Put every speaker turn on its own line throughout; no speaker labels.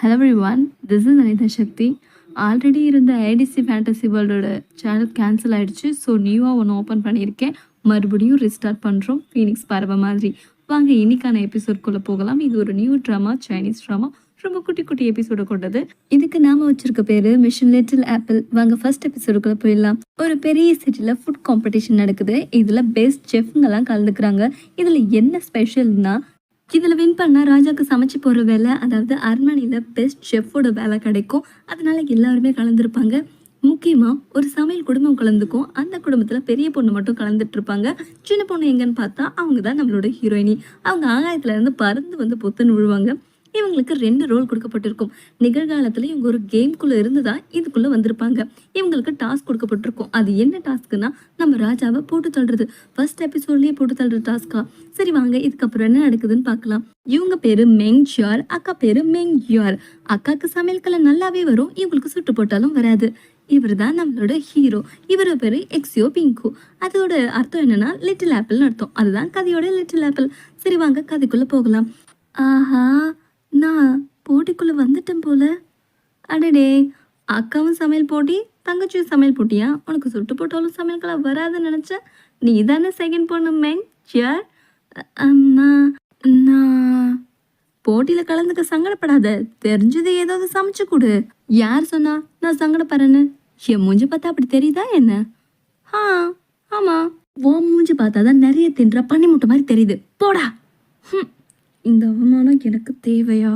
Hello everyone this is Anitha Sakthi already இருந்த ITC fantasy வேர்ல்டோட channel cancel ஆகிடுச்சு so நியூவாக ஒன்று ஓப்பன் பண்ணியிருக்கேன். மறுபடியும் ரிஸ்டார்ட் பண்ணுறோம் ஃபீனிக்ஸ் பறவை மாதிரி. வாங்க இன்னைக்கான எபிசோட்குள்ளே போகலாம். இது ஒரு நியூ ட்ராமா சைனீஸ் ட்ராமா ரொம்ப குட்டி குட்டி எபிசோட கொண்டது. இதுக்கு நாம வச்சிருக்க பேரு மிஷன் லிட்டில் ஆப்பிள் வாங்க ஃபர்ஸ்ட் எபிசோடுக்குள்ள போயிடலாம். ஒரு பெரிய சிட்டில ஃபுட் காம்படிஷன் நடக்குது. இதுல பெஸ்ட் செஃப்ங்கெல்லாம் கலந்துக்கிறாங்க. இதுல என்ன ஸ்பெஷல்னா இதில் வின் பண்ணால் ராஜாவுக்கு சமைச்சு போகிற வேலை அதாவது அரண்மனையில பெஸ்ட் செஃப்போட வேலை கிடைக்கும். அதனால எல்லாருமே கலந்துருப்பாங்க. முக்கியமாக ஒரு சமையல் குடும்பம் கலந்துக்கும். அந்த குடும்பத்தில் பெரிய பொண்ணு மட்டும் கலந்துட்டுருப்பாங்க சின்ன பொண்ணு எங்கன்னு பார்த்தா அவங்க தான் நம்மளோட ஹீரோயினி அவங்க ஆகாயத்துலேருந்து பறந்து வந்து பொத்துன்னு விழுவாங்க இவங்களுக்கு ரெண்டு ரோல் கொடுக்கப்பட்டிருக்கும். நிகழ்காலத்தில் இவங்க ஒரு கேம்குள்ளே இருந்து தான் இதுக்குள்ளே வந்திருப்பாங்க. இவங்களுக்கு டாஸ்க் கொடுக்கப்பட்டிருக்கும். அது என்ன டாஸ்க்குன்னா நம்ம ராஜாவை போட்டு தள்ளுறது. ஃபர்ஸ்ட் எபிசோட்லேயே போட்டு தள்ளுற டாஸ்க்கா சரி வாங்க இதுக்கப்புறம் என்ன நடக்குதுன்னு பார்க்கலாம். இவங்க பேரு மெங் ஜியார் அக்கா பேரு மெங் ஜியார் அக்காக்கு சமையல்கலை நல்லாவே வரும். இவங்களுக்கு சுட்டு போட்டாலும் வராது. இவர் தான் நம்மளோட ஹீரோ இவர் பேரு எக்ஸியோ பிங்கு அதோட அர்த்தம் என்னன்னா லிட்டில் ஆப்பிள்னு அர்த்தம். அதுதான் கதையோட லிட்டில் ஆப்பிள் சரி வாங்க கதைக்குள்ளே போகலாம். ஆஹா நான் போட்டிக்குள்ளே வந்துட்டேன் போல. அடடே அக்காவும் சமையல் போட்டி தங்கச்சியும் சமையல் போட்டியா? உனக்கு சுட்டு போட்டாலும் சமையல்களா வராதுன்னு நினச்சேன் நீ தானே செகண்ட் பொண்ணு மேங் சியார் நான் நான் போட்டியில் கலந்துக்க சங்கடப்படாத. தெரிஞ்சது ஏதாவது சமைச்சு கொடு. யார் சொன்னா நான் சங்கடப்படுறேன்னு என் மூஞ்சி பார்த்தா அப்படி தெரியுதா என்ன? ஆ ஆமாம் ஓ மூஞ்சி பார்த்தா தான் நிறைய தின்ற பண்ணி மூட்டை மாதிரி தெரியுது. போடா. இந்த அவமானம் எனக்கு தேவையா?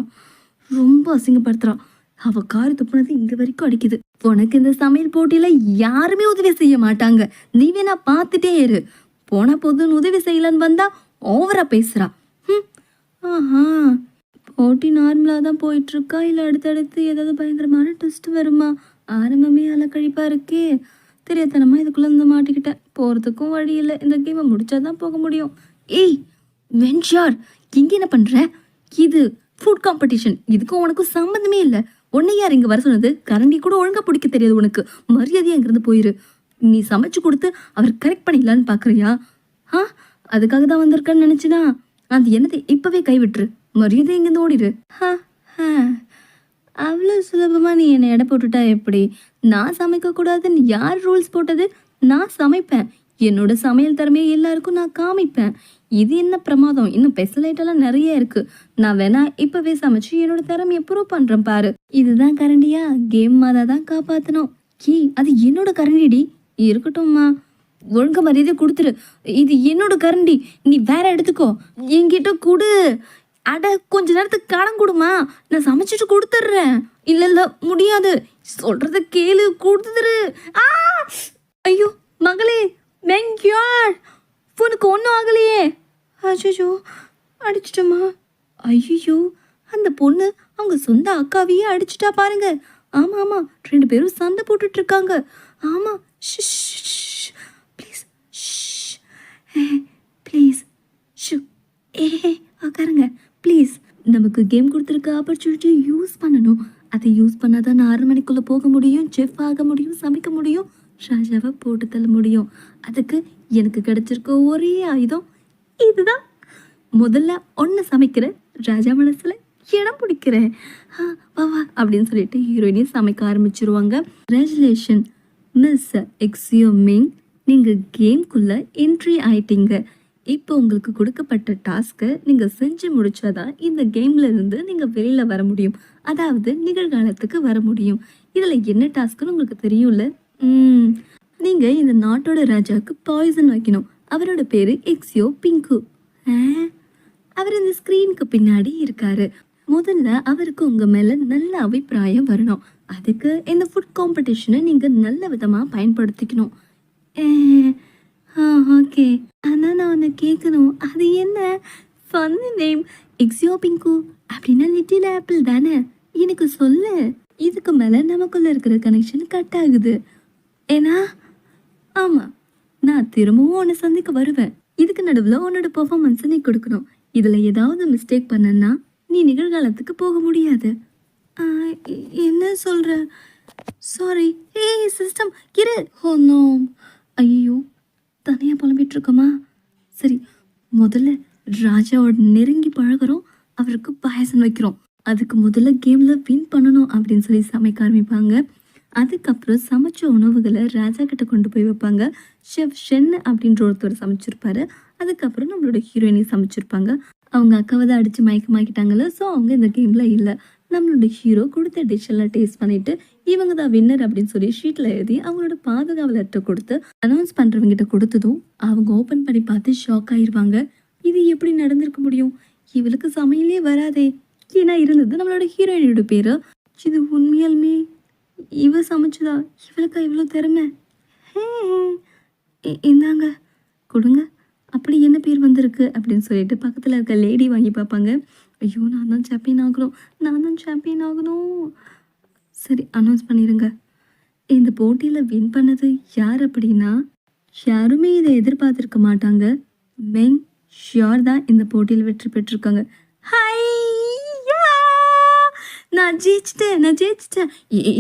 ரொம்ப அசிங்கப்படுத்துறான் அவ கார் துப்புனது இங்க வரைக்கும் அடிக்குது. உனக்கு இந்த சமையல் போட்டியில யாருமே உதவி செய்ய மாட்டாங்க. நீ வேணா பார்த்துட்டே இரு. போன போதுன்னு உதவி செய்யலன்னு வந்தா ஓவரா பேசுறா. ஹம். ஆஹா. போட்டி நார்மலாக தான் போயிட்டுருக்கா? இல்லை அடுத்தடுத்து ஏதாவது பயங்கரமான டெஸ்ட் வருமா? ஆரம்பமே அலக்கழிப்பாக இருக்கே. தெரியாதனமா இதுக்குள்ளே இருந்து மாட்டிக்கிட்டேன் போகிறதுக்கும் வழி இல்லை. இந்த கேமை முடிச்சாதான் போக முடியும். ஏய் வென்ஷார் இங்க என்ன பண்ணுற இது ஃபுட் காம்படிஷன் இதுக்கும் உனக்கும் சம்மந்தமே இல்லை. உன்னை யார் இங்கே வர சொன்னது? கரண்டி கூட ஒழுங்காக பிடிக்க தெரியாது உனக்கு. மரியாதையாக இங்கேருந்து போயிரு. நீ சமைச்சு கொடுத்து அவர் கரெக்ட் பண்ணிடலான்னு பார்க்குறியா ஆ அதுக்காக தான் வந்திருக்கேன்னு நினச்சினா அது என்னது இப்போவே கைவிட்டுரு. மரியாதை இங்கேருந்து ஓடிடு ஹா, ஹா. அவ்வளோ சுலபமாக நீ என்னை எடை போட்டுட்டா எப்படி? நான் சமைக்கக்கூடாதுன்னு யார் ரூல்ஸ் போட்டது? நான் சமைப்பேன். என்னோட சமையல் திறமையை எல்லாருக்கும் நான் காமிப்பேன். இது என்ன பிரமாதம்? இன்னும் பெசலைட்டெல்லாம் நிறைய இருக்கு. நான் வேணா இப்பவே சமைச்சு என்னோட திறமையை ப்ரூவ் பண்றேன் பாரு. இதுதான் கரண்டியா? கேம் மாதா தான் காப்பாத்தணும். கீ அது என்னோட கரண்டிடி? இருக்கட்டும்மா. ஒழுங்க மரியாதை கொடுத்துரு. இது என்னோட கரண்டி. நீ வேற எடுத்துக்கோ. என்கிட்ட கொடு. அட கொஞ்ச நேரத்துக்கு கடன் கொடுமா. நான் சமைச்சிட்டு கொடுத்துட்றேன். இல்ல இல்ல முடியாது. சொல்றத கேளு கொடுத்துரு. ஆ! ஐயோ மகளே. மெங்கியார்! உனக்கு ஒன்றும் ஆகலையே. அஜயோ அடிச்சிட்டோமா ஐயோ அந்த பொண்ணு அவங்க சொந்த அக்காவையே அடிச்சிட்டா பாருங்க. ஆமாம் ஆமாம் ரெண்டு பேரும் சண்டை போட்டுட்டு இருக்காங்க ஆமா ப்ளீஸ் ப்ளீஸ் ஷு ஏ உக்காருங்க ப்ளீஸ். நமக்கு கேம் கொடுத்துருக்க ஆப்பர்ச்சுனிட்டியை யூஸ் பண்ணணும். அதை யூஸ் பண்ணாதான் நான் ஆறு மணிக்குள்ளே போக முடியும் செஃப் ஆக முடியும் சமைக்க முடியும் ஷாஜாவை போட்டு தள்ள முடியும். அதுக்கு எனக்கு கிடைச்சிருக்க ஒரே ஆயுதம் இதுதான். முதல்ல ஒன்று சமைக்கிறேன் ராஜா மனசில் இடம் பிடிக்கிறேன். வா வா அப்படின்னு சொல்லிட்டு ஹீரோயினே சமைக்க ஆரம்பிச்சிருவாங்க. கங்க்ராச்சுலேஷன் மிஸ் எக்ஸியோ மிங் நீங்கள் கேம்குள்ளே என்ட்ரி ஆயிட்டீங்க. இப்போ உங்களுக்கு கொடுக்கப்பட்ட டாஸ்க்கை நீங்கள் செஞ்சு முடிச்சாதான் இந்த கேம்ல இருந்து நீங்கள் வெளியில் வர முடியும். அதாவது நிகழ்காலத்துக்கு வர முடியும். இதில் என்ன டாஸ்க்குன்னு உங்களுக்கு தெரியும்ல? ம் நீங்கள் இந்த நாட்டோட ராஜாவுக்கு பாய்சன் வைக்கணும். அவரோட பேர் எக்ஸியோ பிங்கு ஆ? அவர் இந்த ஸ்க்ரீனுக்கு பின்னாடி இருக்காரு. முதல்ல அவருக்கு உங்க மேல நல்ல அபிப்பிராயம் வரணும். அதுக்கு இந்த ஃபுட் காம்படிஷனை நீங்க நல்ல விதமா பயன்படுத்திக்கணும். ஓகே ஆனா நான் ஒன்று கேட்கணும் அது என்ன? ஃபன்னு நேம் எக்ஸியோ பிங்கு அப்படின்னா லிட்டில் ஆப்பிள் தானே? எனக்கு சொல்லு. இதுக்கு மேலே நமக்குள்ளே இருக்கிற கனெக்ஷன் கட் ஆகுது. ஏன்னா ஆமா நான் திரும்பவும் உன்னை சந்திக்க வருவேன். இதுக்கு நடுவில் உன்னோட பெர்ஃபார்மன்ஸை நீ கொடுக்கணும். இதில் ஏதாவது மிஸ்டேக் பண்ணனா நீ நிகழ்காலத்துக்கு போக முடியாது. என்ன சொல்கிற சாரி ஏய் சிஸ்டம் இரு. ஓ நோ ஐயோ தனியாக புலம்பிட்டு இருக்கோமா சரி முதல்ல ராஜாவோட நெருங்கி பழகுறோம். அவருக்கு பாயசம் வைக்கிறோம். அதுக்கு முதல்ல கேமில் வின் பண்ணணும் அப்படின்னு சொல்லி சமைக்க ஆரம்பிப்பாங்க. அதுக்கப்புறம் சமைச்ச உணவுகளை ராஜா கிட்ட கொண்டு போய் வைப்பாங்க. ஷெஃப் ஷென் அப்படின்ற ஒருத்தர் சமைச்சிருப்பாரு. அதுக்கப்புறம் நம்மளோட ஹீரோயினை சமைச்சிருப்பாங்க. அவங்க அக்காவை தான் அடித்து மயக்கமாக்கிட்டாங்கல்ல ஸோ அவங்க இந்த கேமில் இல்லை. நம்மளோட ஹீரோ கொடுத்த டிஷ் எல்லாம் டேஸ்ட் பண்ணிட்டு இவங்க தான் வின்னர் அப்படின்னு சொல்லி ஷீட்டில் எழுதி அவங்களோட பாதுகாவல் லெட்டர் கொடுத்து அனௌன்ஸ் பண்ணுறவங்ககிட்ட கொடுத்ததும் அவங்க ஓப்பன் பண்ணி பார்த்து ஷாக் ஆயிடுவாங்க இது எப்படி நடந்திருக்க முடியும்? இவளுக்கு சமையலே வராதே. ஏன்னா இருந்தது நம்மளோட ஹீரோயினோட பேரு. இது உண்மையாலுமே இவ சமைச்சதா? இவளுக்கா இவ்வளோ திறமை? ஹே, இந்தாங்க. கொடுங்க. அப்படி என்ன பேர் வந்திருக்கு? அப்படின்னு சொல்லிட்டு பக்கத்தில் இருக்க லேடி வாங்கி பார்ப்பாங்க. ஐயோ நான் தான் சாம்பியன் ஆகணும். நான் தான் சாம்பியன் ஆகணும். சரி அனௌன்ஸ் பண்ணிடுங்க இந்த போட்டியில் வின் பண்ணது யார் அப்படின்னா யாருமே இதை எதிர்பார்த்துருக்க மாட்டாங்க. மெங் ஷியோர் தான் இந்த போட்டியில் வெற்றி பெற்றிருக்காங்க. ஹை நான் ஜெயிச்சிட்டேன் நான் ஜெயிச்சிட்டேன்.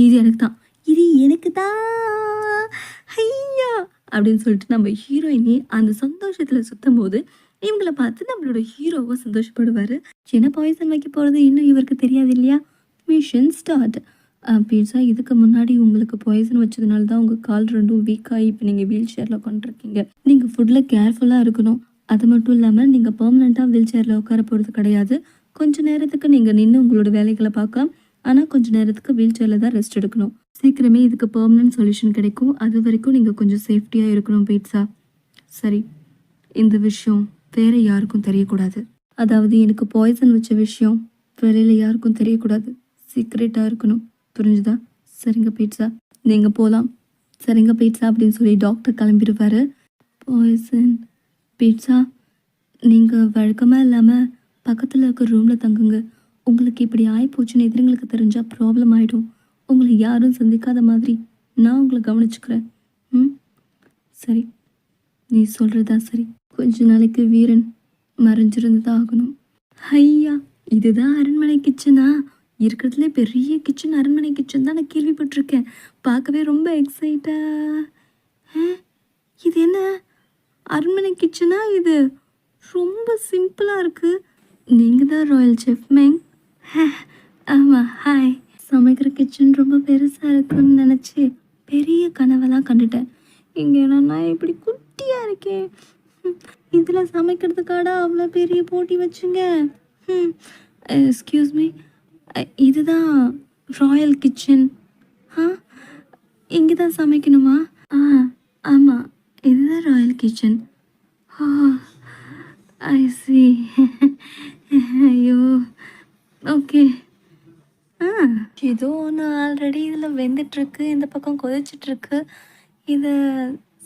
இது எனக்கு தான் இது எனக்கு தான் ஐயா அப்படின்னு சொல்லிட்டு நம்ம ஹீரோயினி அந்த சந்தோஷத்தில் சுத்தும் போது இவங்களை பார்த்து நம்மளோட ஹீரோவை சந்தோஷப்படுவார். சின்ன பாய்சன் வைக்க போகிறது இன்னும் இவருக்கு தெரியாது இல்லையா? மிஷன் ஸ்டார்ட் பீட்ஸா இதுக்கு முன்னாடி உங்களுக்கு பாய்சன் வச்சதுனால தான் உங்கள் கால் ரெண்டும் வீக்காகி இப்போ நீங்கள் வீல் சேரில் உட்காந்துருக்கீங்க நீங்கள் ஃபுட்டில் கேர்ஃபுல்லாக இருக்கணும். அது மட்டும் இல்லாமல் நீங்கள் பர்மனெண்ட்டாக வீல் சேரில் உட்கார போகிறது கிடையாது. கொஞ்ச நேரத்துக்கு நீங்கள் நின்று உங்களோட வேலைகளை பார்க்கலாம். ஆனால் கொஞ்ச நேரத்துக்கு வீல் சேரில் தான் ரெஸ்ட் எடுக்கணும். சீக்கிரமே இதுக்கு பெர்மனன்ட் சொல்யூஷன் கிடைக்கும். அது வரைக்கும் நீங்கள் கொஞ்சம் சேஃப்டியாக இருக்கணும் பீட்ஸா சரி. இந்த விஷயம் வேற யாருக்கும் தெரியக்கூடாது. அதாவது எனக்கு பாய்சன் வச்ச விஷயம் வெளியில் யாருக்கும் தெரியக்கூடாது. சீக்ரெட்டாக இருக்கணும். புரிஞ்சுதா? சரிங்க பீட்ஸா நீங்கள் போகலாம் சரிங்க பீட்ஸா அப்படின்னு சொல்லி டாக்டர் கிளம்பிடுவாரு. பாய்சன் பீட்ஸா நீங்கள் வழக்கமாக இல்லாமல் பக்கத்தில் இருக்கிற ரூமில் தங்குங்க. உங்களுக்கு இப்படி ஆகிப்போச்சுன்னு எதிரிங்களுக்கு தெரிஞ்சால் ப்ராப்ளம் ஆகிடும் உங்களை யாரும் சந்திக்காத மாதிரி நான் உங்களை கவனிச்சுக்கிறேன். ம்? சரி. நீ சொல்கிறதா சரி. கொஞ்ச நாளைக்கு வீரன் மறைஞ்சிருந்து தான் ஆகணும். ஐயா இதுதான் அரண்மனை கிச்சனா? இருக்கிறதுலே பெரிய கிச்சன் அரண்மனை கிச்சன் தான் நான் கேள்விப்பட்டிருக்கேன். பார்க்கவே ரொம்ப எக்ஸைட்டா இது என்ன? அரண்மனை கிச்சனா இது? ரொம்ப சிம்பிளாக இருக்குது நீங்கள் தான் ராயல் செஃப் மேங் ஆமாம் ஹாய் சமைக்கிற கிச்சன் ரொம்ப பெருசாக இருக்குன்னு நினச்சி பெரிய கனவெல்லாம் கண்டுட்டேன். இங்கே என்னன்னா இப்படி குட்டியாக இருக்கேன் இதில் சமைக்கிறதுக்காடா அவ்வளோ பெரிய போட்டி வச்சுங்க? எக்ஸ்கியூஸ் மீ இதுதான் ராயல் கிச்சன் ஆ இங்கே தான் சமைக்கணுமா? ஆ ஆமாம் இதுதான் ராயல் கிச்சன் ஆ ஐ சி ஐயோ. ஓகே ஆ. ஏதோ ஒன்று ஆல்ரெடி இதில் வெந்துட்டுருக்கு. இந்த பக்கம் கொதிச்சிட்ருக்கு இது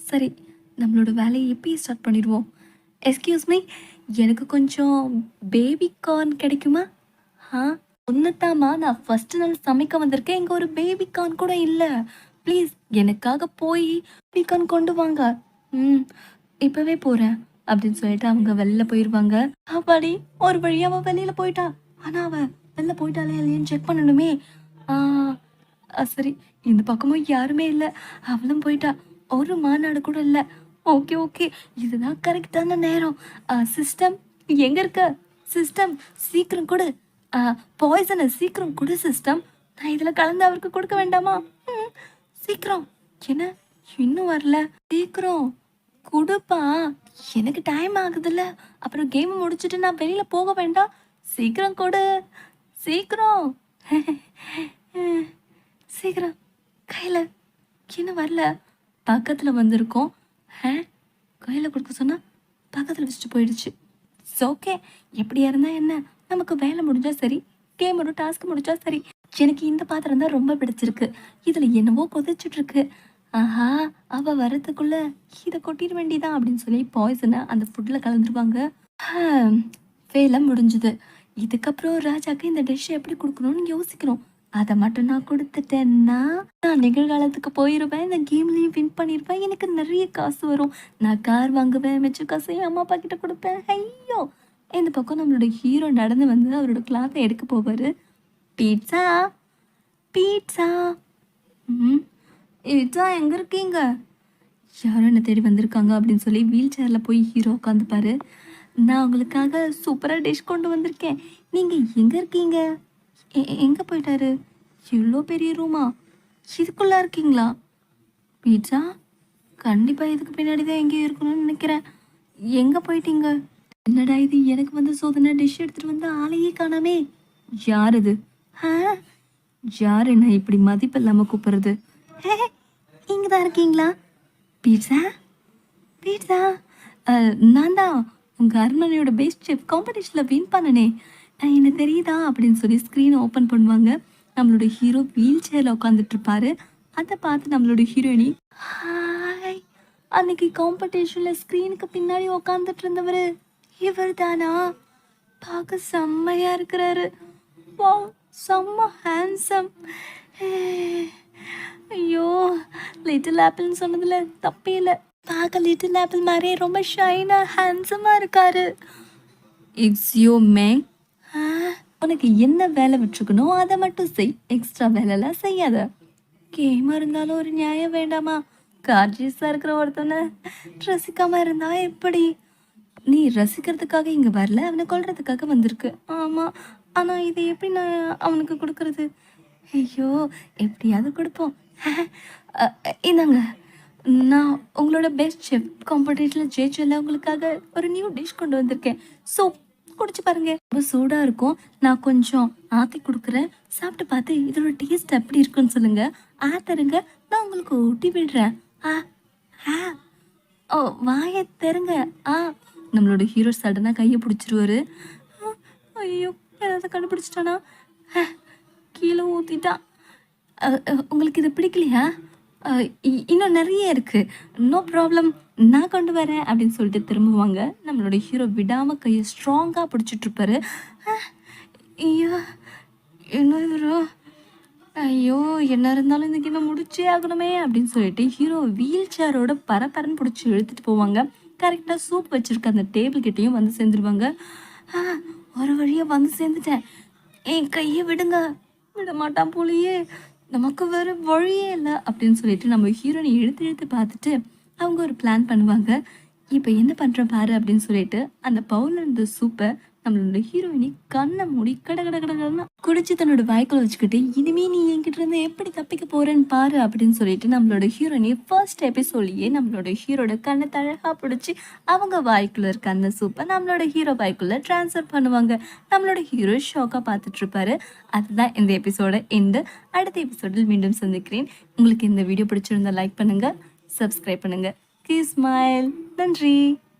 சரி நம்மளோட வேலையை இப்போயே ஸ்டார்ட் பண்ணிடுவோம். எஸ்கியூஸ் மீ எனக்கு கொஞ்சம் பேபி கார்ன் கிடைக்குமா? ஆ ஒன்றுத்தாம்மா நான் ஃபஸ்ட்டு நாள் சமைக்க வந்திருக்கேன். இங்கே ஒரு பேபி கார்ன் கூட இல்லை. ப்ளீஸ் எனக்காக போய் பேபி கார்ன் கொண்டு வாங்க. ம் இப்போவே போகிறேன் அப்படின்னு சொல்லிட்டு அவங்க வெளில போயிருவாங்க. அப்பாடி ஒரு வழியாக அவள் வெளியில் போயிட்டா? ஆனா அவள் வெளில போயிட்டாலே இல்லையான்னு செக் பண்ணணுமே. ஆ ஆ, சரி. இந்த பக்கமும் யாருமே இல்லை. அவளும் போயிட்டா. ஒரு மாநாடு கூட இல்லை. Okay okay. இதுதான் கரெக்டான நேரம். சிஸ்டம் எங்கே இருக்க? சிஸ்டம் சீக்கிரம் கொடு. பாய்சனை சீக்கிரம் கொடு சிஸ்டம் நான் இதில் கலந்து அவருக்கு கொடுக்க வேண்டாமா? ம், சீக்கிரம். என்ன? இன்னும் வரல. சீக்கிரம். கொடுப்பா. எனக்கு டைம் ஆகுதுல்ல. அப்புறம் கேம் முடிச்சுட்டு நான் வெளியில் போக வேண்டாம். சீக்கிரம் கொடு. சீக்கிரம். சீக்கிரம். கையில். இன்னும் வரல. பக்கத்தில் வந்திருக்கோம். ஆ கையில் கொடுக்க சொன்னால் பக்கத்தில் வச்சுட்டு போயிடுச்சு. ஓகே எப்படியா இருந்தால் என்ன? நமக்கு வேலை முடிஞ்சா சரி. கேமோட டாஸ்க் முடிஞ்சா சரி. எனக்கு இந்த பாத்திரம் தான் ரொம்ப பிடிச்சிருக்கு. இதில் என்னவோ கொதிச்சுட்ருக்கு ஆஹா அவ வரதுக்குள்ள இதை கொட்டிட வேண்டிதான் அப்படின்னு சொல்லி பாய்சனை அந்த ஃபுட்டில் கலந்துருவாங்க. வேலை முடிஞ்சுது. இதுக்கப்புறம் ராஜாக்கு இந்த டிஷ் எப்படி கொடுக்கணும்னு யோசிக்கணும் அதை மட்டும் நான் கொடுத்துட்டேன்னா நான் நிகழ்காலத்துக்கு போயிருவேன் இந்த கேம்லேயும் வின் பண்ணியிருப்பேன் எனக்கு நிறைய காசு வரும். நான் கார் வாங்குவேன் மிச்ச காசு என் அம்மா அப்பா கிட்ட கொடுப்பேன். ஐயோ! இந்த பக்கம் நம்மளோட ஹீரோ நடந்து வந்து அவரோட கிளாத்தை எடுக்க போவார். பீட்சா பீட்சா ம் இதுதான் எங்கே இருக்கீங்க? யாரும் என்னை தேடி வந்திருக்காங்க அப்படின்னு சொல்லி வீல் சேரில் போய் ஹீரோ உட்காந்துப்பாரு நான் உங்களுக்காக சூப்பராக டிஷ் கொண்டு வந்திருக்கேன். நீங்கள் எங்கே இருக்கீங்க? எங்கே போயிட்டாரு? இவ்வளோ பெரிய ரூமா இதுக்குள்ளே இருக்கீங்களா? பீட்சா கண்டிப்பாக இதுக்கு பின்னாடி தான் எங்கேயும் இருக்கணும்னு நினைக்கிறேன். எங்கே போயிட்டீங்க? என்னடா இது? எனக்கு வந்து சோதனை டிஷ் எடுத்துகிட்டு வந்து ஆளையே காணாமே. யார் இது? ஆ? யார் என்ன இப்படி மதிப்பு இல்லாமல் கூப்பிட்றது? இங்கே தான் இருக்கீங்களா பீட்ஸா பீட்ஸா நான் தான் உங்கள் அருமனையோட பெஸ்ட் செஃப் காம்படிஷனில் வின் பண்ணனே. என்ன எனக்கு தெரியுதா அப்படின்னு சொல்லி ஸ்க்ரீனை ஓப்பன் பண்ணுவாங்க. நம்மளோட ஹீரோ வீல் சேரில் உட்காந்துட்ருப்பாரு அதை பார்த்து நம்மளோட ஹீரோயினி ஹாய் அன்னைக்கு காம்படிஷனில் ஸ்க்ரீனுக்கு பின்னாடி உட்காந்துட்டு இருந்தவர் இவர் தானா பார்க்க செம்மையாக இருக்கிறாரு. வா செம்ம ஹேண்ட்ஸம் ஐயோ லிட்டில் ஆப்பிள்னு சொன்னதுல தப்பே இல்லை. பார்க்க லிட்டில் ஆப்பிள் மாதிரியே ரொம்ப ஷைனாக ஹேண்ட்ஸமாக இருக்காரு. இட்ஸ் யூ மேங் உனக்கு என்ன வேலை விட்டுருக்கணும் அதை மட்டும் செய். எக்ஸ்ட்ரா வேலைலாம் செய்யாத. கேமாக இருந்தாலும் ஒரு நியாயம் வேண்டாமா? கார்ஜியஸாக இருக்கிற ஒருத்தனை ரசிக்காம இருந்தா எப்படி? நீ ரசிக்கிறதுக்காக இங்கே வரல அவனை கொல்றதுக்காக வந்திருக்கு. ஆமாம் ஆனால் இதை எப்படி நான் அவனுக்கு கொடுக்கறது? ஐயோ எப்படியாவது கொடுப்போம். இந்தாங்க. நான் உங்களோட பெஸ்ட் செஃப் காம்படிஷனில் ஜெயிச்சதில் உங்களுக்காக ஒரு நியூ டிஷ் கொண்டு வந்திருக்கேன். ஸோ குடிச்சு பாருங்க. ரொம்ப சூடாக இருக்கும். நான் கொஞ்சம் ஆற்றி கொடுக்குறேன். சாப்பிட்டு பார்த்து இதோட டேஸ்ட் எப்படி இருக்குன்னு சொல்லுங்க. ஆ தருங்க. நான் உங்களுக்கு ஊட்டி விடுறேன். ஆ ஆ. ஓ வாயை தருங்க ஆ. நம்மளோட ஹீரோ சடனாக கையை பிடிச்சிருவாரு. ஆ, ஐயோ யாராவது கண்டுபிடிச்சிட்டானா? கீழே ஊற்றிட்டான் உங்களுக்கு இது பிடிக்கலையா? இ- இன்னும் நிறைய இருக்குது நோ ப்ராப்ளம் நான் கொண்டு வரேன் அப்படின்னு சொல்லிட்டு திரும்புவாங்க. நம்மளோட ஹீரோ விடாமல் கையை ஸ்ட்ராங்காக பிடிச்சிட்ருப்பாரு. ஆ, ஐயோ என்ன இவரோ ஐயோ என்ன இருந்தாலும் இந்த கேமை முடிச்சே ஆகணுமே அப்படின்னு சொல்லிட்டு ஹீரோ வீல் சேரோட பரபரன்னு பிடிச்சி இழுத்துட்டு போவாங்க. கரெக்டாக சூப் வச்சுருக்க அந்த டேபிள் கிட்டேயும் வந்து சேர்ந்துருவாங்க. ஆ ஒரு வழியாக வந்து சேர்ந்துட்டேன். என் கையை விடுங்க. விட மாட்டான் போலயே. நமக்கு வேறு வழியே இல்லை அப்படின்னு சொல்லிட்டு நம்ம ஹீரோனை இழுத்து இழுத்து பார்த்துட்டு அவங்க ஒரு பிளான் பண்ணுவாங்க. இப்போ என்ன பண்ணுறோம் பாரு அப்படின்னு சொல்லிட்டு அந்த பவுலில் இருந்த சூப்பை நம்மளோட ஹீரோயினி கண்ணை மூடி கட கட கட குடிச்சு தன்னோட வாய்க்குள்ள வச்சுக்கிட்டு இனிமே நீ என்கிட்ட இருந்து எப்படி தப்பிக்க போறேன்னு பாரு அப்படின்னு சொல்லிட்டு நம்மளோட ஹீரோயினி ஃபர்ஸ்ட் எபிசோட்லயே நம்மளோட ஹீரோட கண்ணை தழகா பிடிச்சி அவங்க வாய்க்குள்ள இருக்க அந்த சூப்பை நம்மளோட ஹீரோ வாய்க்குள்ள ட்ரான்ஸ்ஃபர் பண்ணுவாங்க. நம்மளோட ஹீரோ ஷாக்காக பார்த்துட்டு இருப்பாரு. அதுதான் இந்த எபிசோட எண்டு அடுத்த எபிசோடில் மீண்டும் சந்திக்கிறேன். உங்களுக்கு இந்த வீடியோ பிடிச்சிருந்தா லைக் பண்ணுங்க சப்ஸ்கிரைப் பண்ணுங்க. கீ ஸ்மைல் நன்றி.